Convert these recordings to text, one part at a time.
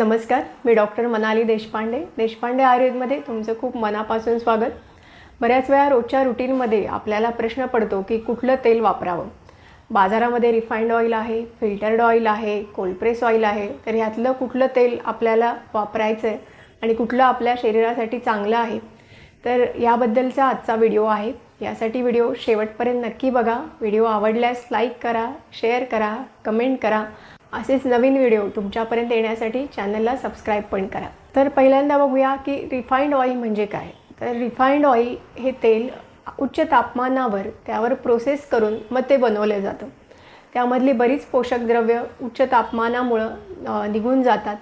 नमस्कार मी डॉक्टर मनाली देशपांडे. देशपांडे आयुर्वेदमध्ये तुमचं खूप मनापासून स्वागत. बऱ्याच वेळा रोजच्या रुटीनमध्ये आपल्याला प्रश्न पडतो की कुठलं तेल वापरावं? बाजारामध्ये रिफाईंड ऑइल आहे फिल्टर्ड ऑइल आहे कोल्प्रेस ऑइल आहे तर ह्यातलं कुठलं तेल आपल्याला वापरायचं आहे आणि कुठलं आपल्या शरीरासाठी चांगलं आहे? तर याबद्दलचा आजचा व्हिडिओ आहे. यासाठी व्हिडिओ शेवटपर्यंत नक्की बघा. व्हिडिओ आवडल्यास लाईक करा शेअर करा कमेंट करा. असेच नवीन व्हिडिओ तुमच्यापर्यंत येण्यासाठी चॅनलला सबस्क्राईब पण करा. तर पहिल्यांदा बघूया की रिफाईंड ऑइल म्हणजे काय? तर रिफाईंड ऑइल हे तेल उच्च तापमानावर त्यावर प्रोसेस करून मग ते बनवलं जातं. त्यामधली बरीच पोषक द्रव्य उच्च तापमानामुळं निघून जातात.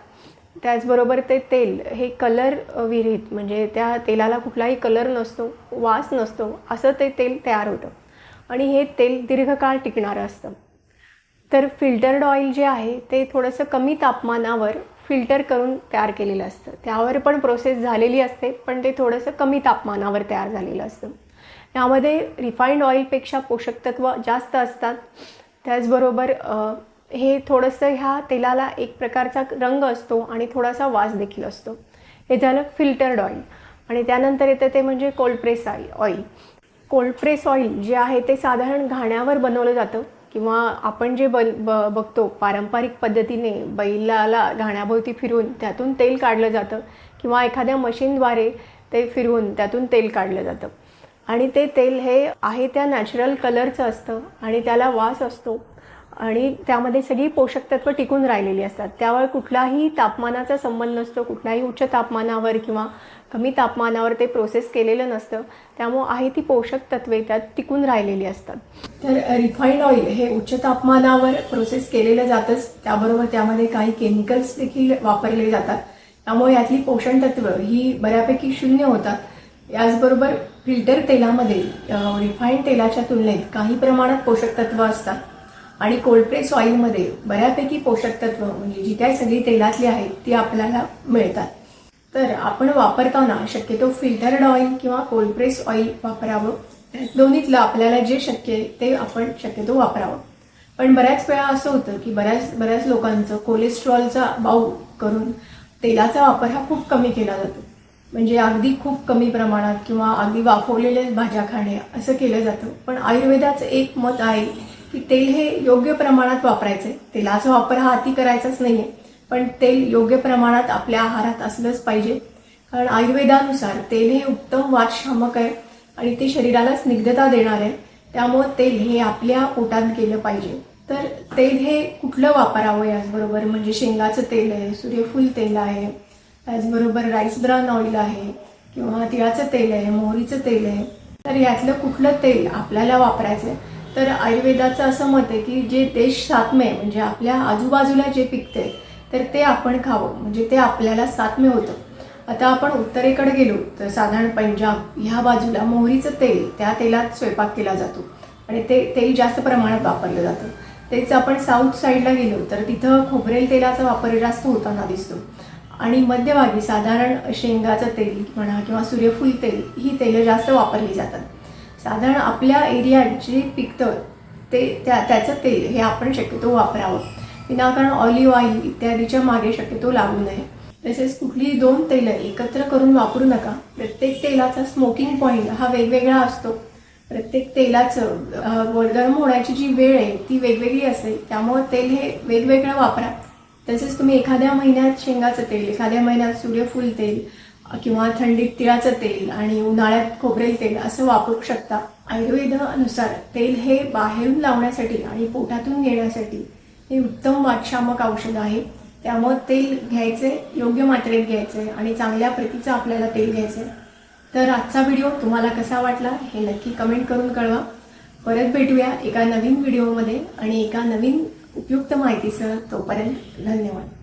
त्याचबरोबर ते तेल हे कलर विरहित म्हणजे त्या तेलाला कुठलाही कलर नसतो वास नसतो असं ते तेल तयार होतं. आणि हे तेल दीर्घकाळ टिकणारं असतं. तर फिल्टर्ड ऑइल जे आहे ते थोडंसं कमी तापमानावर फिल्टर करून तयार केलेलं असतं. त्यावर पण प्रोसेस झालेली असते पण ते थोडंसं कमी तापमानावर तयार झालेलं असतं. यामध्ये रिफाईंड ऑइलपेक्षा पोषक तत्व जास्त असतात. त्याचबरोबर हे थोडंसं ह्या तेलाला एक प्रकारचा रंग असतो आणि थोडासा वास देखील असतो. हे झालं फिल्टर्ड ऑइल. आणि त्यानंतर येतं ते म्हणजे cold press oil oil. Cold press oil जे आहे ते साधारण घाण्यावर बनवलं जातं. किंवा आपण जे बल ब बघतो पारंपरिक पद्धतीने बैलाला घाण्याभोवती फिरून त्यातून तेल काढलं जातं किंवा एखाद्या मशीनद्वारे ते फिरवून त्यातून तेल काढलं जातं. आणि ते तेल हे आहे त्या नॅचरल कलरचं असतं आणि त्याला वास असतो. आणि त्यामध्ये सगळी पोषक तत्व टिकून राहिलेली असतात. त्यावर कुठलाही तापमानाचा संबंध नसतो. कुठल्याही उच्च तापमानावर किंवा कमी तापमानावर ते प्रोसेस केलेलं नसतं. त्यामुळं आहे ती पोषक तत्वे त्यात टिकून राहिलेली असतात. तर रिफाईंड ऑइल हे उच्च तापमानावर प्रोसेस केलेलं जातंच. त्याबरोबर त्यामध्ये काही केमिकल्स देखील वापरले जातात. त्यामुळे यातली पोषण तत्व ही बऱ्यापैकी शून्य होतात. याचबरोबर फिल्टर तेलामध्ये रिफाईंड तेलाच्या तुलनेत काही प्रमाणात पोषक तत्व असतात. आणि कोल्डप्रेस ऑइलमध्ये बऱ्यापैकी पोषक तत्व म्हणजे जी काही सगळी तेलातली आहेत ती आपल्याला मिळतात. तर आपण वापरताना शक्यतो फिल्टर्ड ऑइल किंवा कोल्डप्रेस ऑइल वापरावं. दोन्हीतलं आपल्याला जे शक्य आहे ते आपण शक्यतो वापरावं. पण बऱ्याच वेळा असं होतं की बऱ्याच बऱ्याच लोकांचं कोलेस्ट्रॉलचा बाऊ करून तेलाचा वापर हा खूप कमी केला जातो. म्हणजे अगदी खूप कमी प्रमाणात किंवा अगदी वाफवलेलेच भाज्या खाणे असं केलं जातं. पण आयुर्वेदाचं एक मत आहे की तेल हे योग्य प्रमाणात वापरायचं आहे तेलाचा वापर हा अति करायचाच नाही आहे पण तेल योग्य प्रमाणात आपल्या आहारात असलंच पाहिजे. कारण आयुर्वेदानुसार तेल हे उत्तम वातशामक आहे आणि ते शरीराला स्निग्धता देणार आहे. त्यामुळं तेल हे आपल्या पोटात गेलं पाहिजे. तर तेल हे कुठलं वापरावं याचबरोबर म्हणजे शेंगाचं तेल आहे सूर्यफूल तेल आहे त्याचबरोबर राईस ब्राउन ऑइल आहे किंवा तिळाचं तेल आहे मोहरीचं तेल आहे तर यातलं कुठलं तेल आपल्याला वापरायचं आहे तर आयुर्वेदाचं असं मत आहे की जे देश सातमे म्हणजे आपल्या आजूबाजूला जे पिकते तर ते आपण खावं म्हणजे ते आपल्याला सातमे होतं. आता आपण उत्तरेकडे गेलो तर साधारण पंजाब ह्या बाजूला मोहरीचं तेल त्या तेलात स्वयंपाक केला जातो. आणि ते तेल जास्त प्रमाणात वापरलं जातं. तेच आपण साऊथ साईडला गेलो तर तिथं खोबरेल तेलाचा वापर जास्त होताना दिसतो. आणि मध्यभागी साधारण शेंगाचं तेल म्हणा किंवा सूर्यफूल तेल ही तेलं जास्त वापरली जातात. साधारण आपल्या एरियात जे पिकतं ते त्या त्याचं तेल हे आपण शक्यतो वापरावं. विनाकारण ऑलिव्ह ऑइल इत्यादीच्या मागे शक्यतो लागू नये. तसेच कुठलीही दोन तेलं एकत्र करून वापरू नका. प्रत्येक तेलाचा स्मोकिंग पॉईंट हा वेगवेगळा असतो. प्रत्येक तेलाचं अ, गरम होण्याची जी वेळ आहे ती वेगवेगळी असेल त्यामुळे तेल हे वेगवेगळं वापरा. तसेच तुम्ही एखाद्या महिन्यात शेंगाचं तेल एखाद्या महिन्यात सूर्यफूल तेल किंवा थंडीत तिळाचं तेल आणि उन्हाळ्यात खोबरेल तेल असं वापरू शकता. आयुर्वेदानुसार तेल हे बाहेरून लावण्यासाठी आणि पोटातून घेण्यासाठी हे उत्तम वातशामक औषध आहे. त्यामुळं तेल घ्यायचे योग्य मात्रेत घ्यायचे आणि चांगल्या प्रतीचं आपल्याला तेल घ्यायचं. तर आजचा व्हिडिओ तुम्हाला कसा वाटला हे नक्की कमेंट करून कळवा. परत भेटूया एका नवीन व्हिडिओमध्ये आणि एका नवीन उपयुक्त माहितीसह तोपर्यंत धन्यवाद.